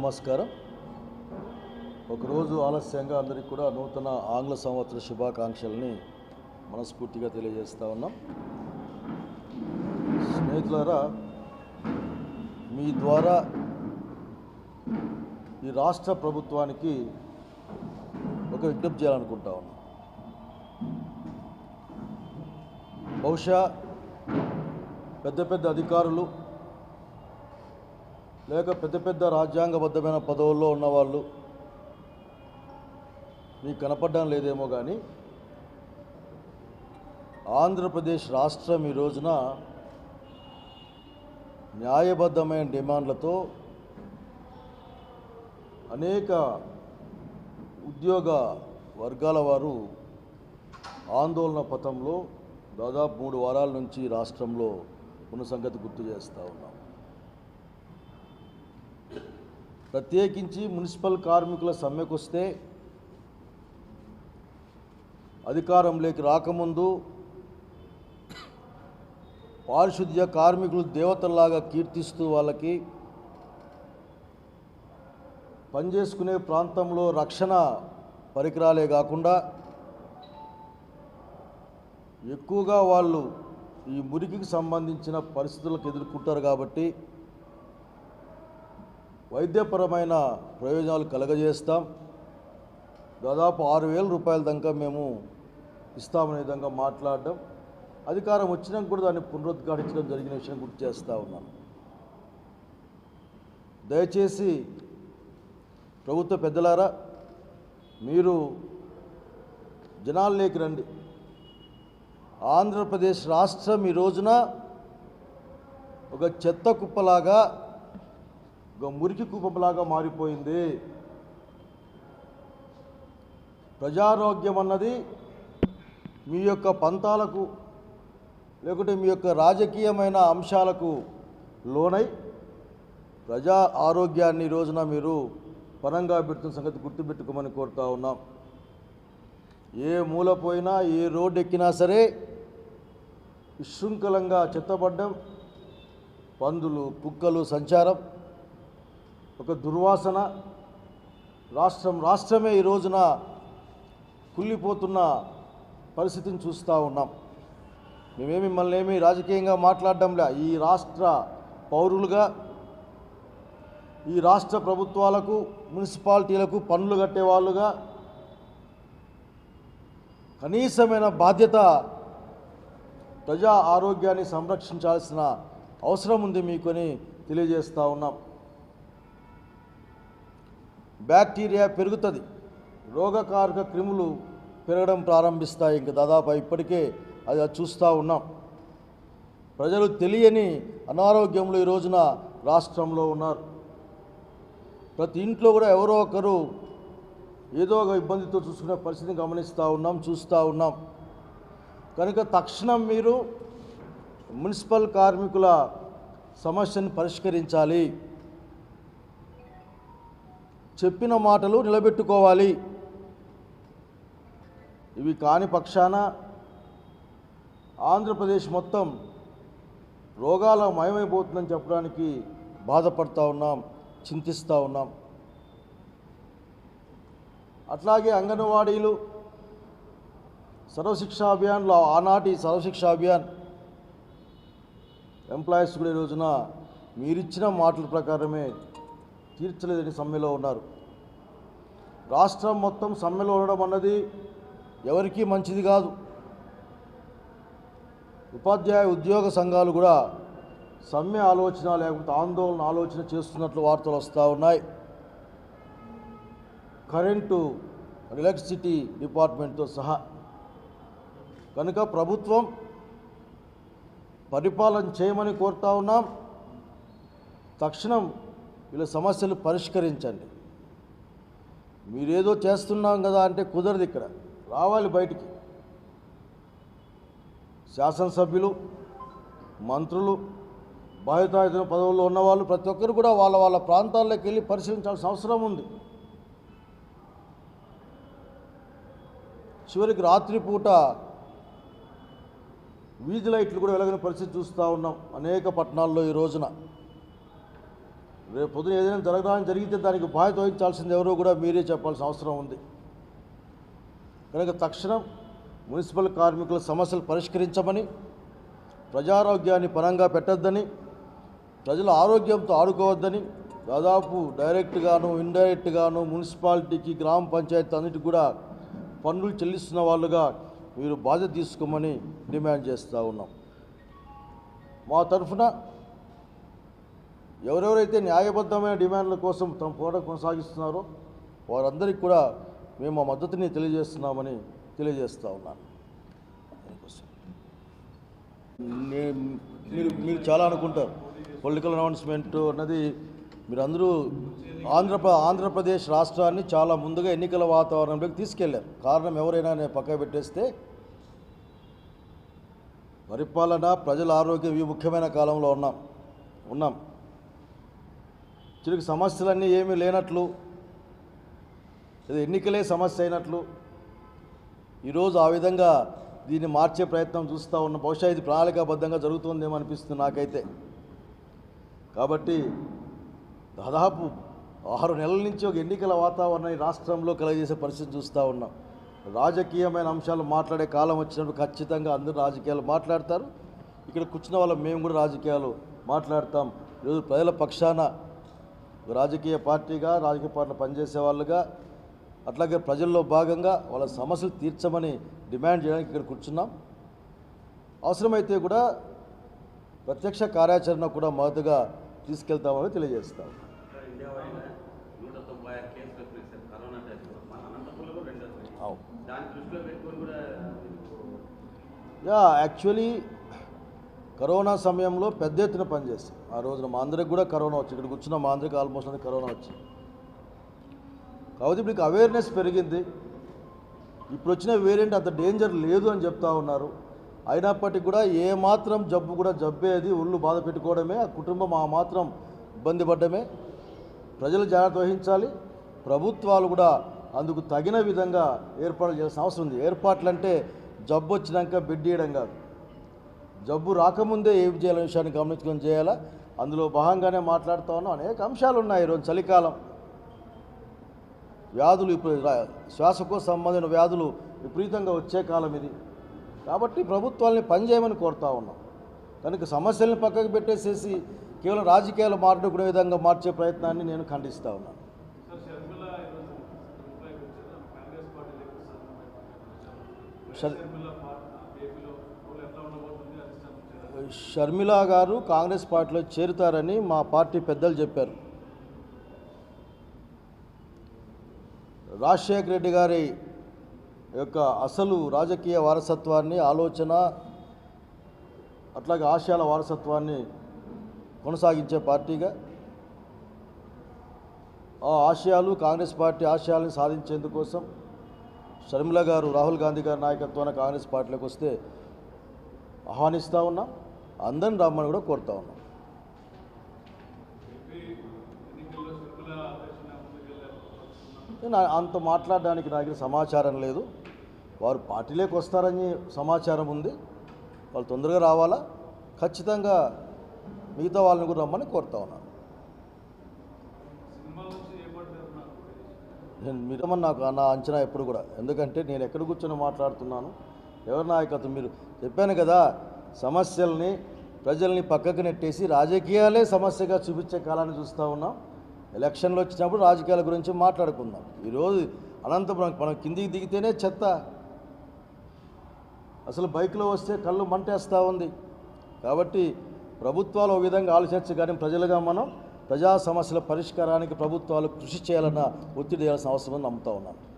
నమస్కారం. ఒకరోజు ఆలస్యంగా అందరికీ కూడా నూతన ఆంగ్ల సంవత్సర శుభాకాంక్షల్ని మనస్ఫూర్తిగా తెలియజేస్తూ ఉన్నాం. స్నేహితులారా మీ ద్వారా ఈ రాష్ట్ర ప్రభుత్వానికి ఒక విజ్ఞప్తి చేయాలనుకుంటా ఉన్నాం. బహుశా పెద్ద పెద్ద అధికారులు లేక పెద్ద పెద్ద రాజ్యాంగబద్ధమైన పదవుల్లో ఉన్నవాళ్ళు. మీకు కనపడడం లేదేమో కానీ ఆంధ్రప్రదేశ్ రాష్ట్రం ఈ రోజున న్యాయబద్ధమైన డిమాండ్లతో అనేక ఉద్యోగ వర్గాల వారు ఆందోళన పథంలో దాదాపు మూడు వారాల నుంచి రాష్ట్రంలో ఉన్న సంగతి గుర్తు చేస్తూ ఉన్నాం. ప్రత్యేకించి మున్సిపల్ కార్మికుల సమ్మెకు వస్తే అధికారంలోకి రాకముందు పారిశుద్ధ్య కార్మికులు దేవతల్లాగా కీర్తిస్తూ వాళ్ళకి పనిచేసుకునే ప్రాంతంలో రక్షణ పరికరాలే కాకుండా ఎక్కువగా వాళ్ళు ఈ మురికికి సంబంధించిన పరిస్థితులకు ఎదుర్కొంటారు కాబట్టి వైద్యపరమైన ప్రయోజనాలు కలగజేస్తాం. దాదాపు ఆరు వేల రూపాయల దాకా మేము ఇస్తామనే విధంగా మాట్లాడడం. అధికారం వచ్చినాక కూడా దాన్ని పునరుద్ఘాటించడం జరిగిన విషయం గుర్తు చేస్తూ ఉన్నాను. దయచేసి ప్రభుత్వ పెద్దలారా మీరు జనాల్లోకి రండి. ఆంధ్రప్రదేశ్ రాష్ట్రం ఈ రోజున ఒక చెత్త కుప్పలాగా మురికి కూపంలాగా మారిపోయింది. ప్రజారోగ్యం అన్నది మీ యొక్క పంతాలకు లేకుంటే మీ యొక్క రాజకీయమైన అంశాలకు లోనై ప్రజా ఆరోగ్యాన్ని రోజున మీరు పరంగా పెడుతున్న సంగతి గుర్తుపెట్టుకోమని కోరుతా ఉన్నాం. ఏ మూల పోయినా ఏ రోడ్డు ఎక్కినా సరే విశృంఖలంగా చెత్తపడ్డం పందులు కుక్కలు సంచారం ఒక దుర్వాసన. రాష్ట్రం రాష్ట్రమే ఈ రోజున కుళ్ళిపోతున్న పరిస్థితిని చూస్తూ ఉన్నాం. మేమేమి మిమ్మల్ని ఏమి రాజకీయంగా మాట్లాడడంలే. ఈ రాష్ట్ర పౌరులుగా ఈ రాష్ట్ర ప్రభుత్వాలకు మున్సిపాలిటీలకు పన్నులు కట్టేవాళ్ళుగా కనీసమైన బాధ్యత ప్రజా ఆరోగ్యాన్ని సంరక్షించాల్సిన అవసరం ఉంది మీకొని తెలియజేస్తూ ఉన్నాం. బ్యాక్టీరియా పెరుగుతుంది. రోగకారక క్రిములు పెరగడం ప్రారంభిస్తాయి. ఇంకా దాదాపు ఇప్పటికే అది చూస్తూ ఉన్నాం. ప్రజలు తెలియని అనారోగ్యంలో ఈ రోజున రాష్ట్రంలో ఉన్నారు. ప్రతి ఇంట్లో కూడా ఎవరో ఒకరు ఏదో ఒక ఇబ్బందితో చూసుకునే పరిస్థితిని గమనిస్తూ ఉన్నాం చూస్తూ ఉన్నాం. కనుక తక్షణం మీరు మున్సిపల్ కార్మికుల సమస్యను పరిష్కరించాలి. చెప్పిన మాటలు నిలబెట్టుకోవాలి. ఇవి కాని పక్షాన ఆంధ్రప్రదేశ్ మొత్తం రోగాల మయమైపోతుందని చెప్పడానికి బాధపడతా ఉన్నాం చింతిస్తూ ఉన్నాం. అట్లాగే అంగన్వాడీలు సర్వశిక్షా అభియాన్లో ఆనాటి సర్వశిక్షా అభియాన్ ఎంప్లాయీస్ కూడా ఈ రోజున మీరిచ్చిన మాటల ప్రకారమే తీర్చలేదని సమ్మెలో ఉన్నారు. రాష్ట్రం మొత్తం సమ్మెలో ఉండడం అన్నది ఎవరికీ మంచిది కాదు. ఉపాధ్యాయ ఉద్యోగ సంఘాలు కూడా సమ్మె ఆలోచన లేకపోతే ఆందోళన ఆలోచన చేస్తున్నట్లు వార్తలు వస్తూ ఉన్నాయి. కరెంటు ఎలక్ట్రిసిటీ డిపార్ట్మెంట్తో సహా. కనుక ప్రభుత్వం పరిపాలన చేయమని కోరుతా ఉన్నాం. తక్షణం వీళ్ళ సమస్యలు పరిష్కరించండి. మీరేదో చేస్తున్నాం కదా అంటే కుదరదు ఇక్కడ. రావాలి బయటికి. శాసనసభ్యులు మంత్రులు బాధ్యతాయుత పదవుల్లో ఉన్నవాళ్ళు ప్రతి ఒక్కరు కూడా వాళ్ళ వాళ్ళ ప్రాంతాల్లోకి వెళ్ళి పరిశీలించాల్సిన అవసరం ఉంది. చివరికి రాత్రిపూట వీధి లైట్లు కూడా వెలగని పరిస్థితి చూస్తూ ఉన్నాం. అనేక పట్టణాల్లో ఈ రోజున. రేపు పొద్దున ఏదైనా జరగడానికి జరిగితే దానికి బాధ్యత వహించాల్సింది ఎవరో కూడా మీరే చెప్పాల్సిన అవసరం ఉంది. కనుక తక్షణం మున్సిపల్ కార్మికుల సమస్యలు పరిష్కరించమని ప్రజారోగ్యాన్ని పరంగా పెట్టద్దని ప్రజల ఆరోగ్యంతో ఆడుకోవద్దని దాదాపు డైరెక్ట్గాను ఇండైరెక్ట్గాను మున్సిపాలిటీకి గ్రామ పంచాయతీ అన్నిటికి కూడా పన్నులు చెల్లిస్తున్న వాళ్ళుగా మీరు బాధ్యత తీసుకోమని డిమాండ్ చేస్తూ ఉన్నాం. మా తరఫున ఎవరెవరైతే న్యాయబద్ధమైన డిమాండ్ల కోసం తమ పోరాటం కొనసాగిస్తున్నారో వారందరికీ కూడా మేము మా మద్దతుని తెలియజేస్తున్నామని తెలియజేస్తూ ఉన్నాను. మీరు మీరు చాలా అనుకుంటారు. పొలిటికల్ అనౌన్స్మెంట్ అన్నది మీరందరూ ఆంధ్రప్ర ఆంధ్రప్రదేశ్ రాష్ట్రాన్ని చాలా ముందుగా ఎన్నికల వాతావరణంలోకి తీసుకెళ్ళారు. కారణం ఎవరైనా నేను పక్క పెట్టేస్తే పరిపాలన ప్రజల ఆరోగ్యం ఇవి ముఖ్యమైన కాలంలో ఉన్నాం. ఉన్నాం. చిరుకు సమస్యలన్నీ ఏమీ లేనట్లు ఎన్నికలే సమస్య అయినట్లు ఈరోజు ఆ విధంగా దీన్ని మార్చే ప్రయత్నం చూస్తూ ఉన్న బహుశా ఇది ప్రణాళికాబద్ధంగా జరుగుతుందేమో అనిపిస్తుంది నాకైతే. కాబట్టి దాదాపు ఆరు నెలల నుంచి ఒక ఎన్నికల వాతావరణం ఈ రాష్ట్రంలో కలగజేసే పరిస్థితి చూస్తూ ఉన్నాం. రాజకీయమైన అంశాలు మాట్లాడే కాలం వచ్చినప్పుడు ఖచ్చితంగా అందరూ రాజకీయాలు మాట్లాడతారు. ఇక్కడ కూర్చున్న వాళ్ళం మేము కూడా రాజకీయాలు మాట్లాడతాం. ఈరోజు ప్రజల పక్షాన రాజకీయ పార్టీగా రాజకీయ పార్టీలో పనిచేసే వాళ్ళుగా అట్లాగే ప్రజల్లో భాగంగా వాళ్ళ సమస్యలు తీర్చమని డిమాండ్ చేయడానికి ఇక్కడ కూర్చున్నాం. అవసరమైతే కూడా ప్రత్యక్ష కార్యాచరణ కూడా మద్దతుగా తీసుకెళ్తామని తెలియజేస్తాం. యా యాక్చువల్లీ కరోనా సమయంలో పెద్ద ఎత్తున పనిచేస్తాం. ఆ రోజున మా అందరికి కూడా కరోనా వచ్చి ఇక్కడ కూర్చున్న మా అందరికి ఆల్మోస్ట్ అందరికి కరోనా వచ్చింది కాబట్టి ఇప్పుడు అవేర్నెస్ పెరిగింది. ఇప్పుడు వచ్చిన వేరియంట్ అంత డేంజర్ లేదు అని చెప్తా ఉన్నారు. అయినప్పటికీ కూడా ఏ మాత్రం జబ్బు కూడా జబ్బేది ఒళ్ళు బాధ పెట్టుకోవడమే ఆ కుటుంబం ఆ మాత్రం ఇబ్బంది పడ్డమే. ప్రజలు జాగ్రత్త వహించాలి. ప్రభుత్వాలు కూడా అందుకు తగిన విధంగా ఏర్పాట్లు చేయాల్సిన అవసరం ఉంది. ఏర్పాట్లు అంటే జబ్బు వచ్చినాక బెడ్ ఇవ్వడం కాదు. జబ్బు రాకముందే ఏం చేయాలనే విషయాన్ని గమనించుకొని చేయాలా? అందులో భాగంగానే మాట్లాడుతూ ఉన్నాం. అనేక అంశాలు ఉన్నాయి ఈరోజు చలికాలం. వ్యాధులు ఇప్పుడు శ్వాసకోశ సంబంధించిన వ్యాధులు విపరీతంగా వచ్చే కాలం ఇది. కాబట్టి ప్రభుత్వాల్ని పనిచేయమని కోరుతా ఉన్నాం. కనుక సమస్యల్ని పక్కకు పెట్టేసేసి కేవలం రాజకీయాలు మాట్లాడుకునే విధంగా మార్చే ప్రయత్నాన్ని నేను ఖండిస్తూ ఉన్నాను. షర్- షర్మిల గారు కాంగ్రెస్ పార్టీలో చేరుతారని మా పార్టీ పెద్దలు చెప్పారు. రాజశేఖర రెడ్డి గారి యొక్క అసలు రాజకీయ వారసత్వాన్ని ఆలోచన అట్లాగే ఆశయాల వారసత్వాన్ని కొనసాగించే పార్టీగా ఆ ఆశయాలు కాంగ్రెస్ పార్టీ ఆశయాలను సాధించేందుకోసం షర్మిల గారు రాహుల్ గాంధీ గారి నాయకత్వాన కాంగ్రెస్ పార్టీలోకి వస్తే ఆహ్వానిస్తూ ఉన్నాం. అందరిని రమ్మని కూడా కోరుతా ఉన్నాం. నేను అంత మాట్లాడడానికి నా దగ్గర సమాచారం లేదు. వారు పార్టీలోకి వస్తారని సమాచారం ఉంది. వాళ్ళు తొందరగా రావాలా? ఖచ్చితంగా మిగతా వాళ్ళని కూడా రమ్మని కోరుతా ఉన్నాను. నేను మీరమని నాకు నా అంచనా ఎప్పుడు కూడా. ఎందుకంటే నేను ఎక్కడ కూర్చొని మాట్లాడుతున్నాను? ఎవరి నాయకత్వం? మీరు చెప్పాను కదా సమస్యల్ని ప్రజల్ని పక్కకు నెట్టేసి రాజకీయాలే సమస్యగా చూపించే కాలాన్ని చూస్తూ ఉన్నాం. ఎలక్షన్లు వచ్చినప్పుడు రాజకీయాల గురించి మాట్లాడుకుందాం. ఈరోజు అనంతపురం మనం కిందికి దిగితేనే చెత్త. అసలు బైక్లో వస్తే కళ్ళు మంటేస్తూ ఉంది. కాబట్టి ప్రభుత్వాలు ఒక విధంగా ఆలోచించ కానీ ప్రజలుగా మనం ప్రజా సమస్యల పరిష్కారానికి ప్రభుత్వాలు కృషి చేయాలన్న ఒత్తిడి చేయాల్సిన అవసరం నమ్ముతా ఉన్నాను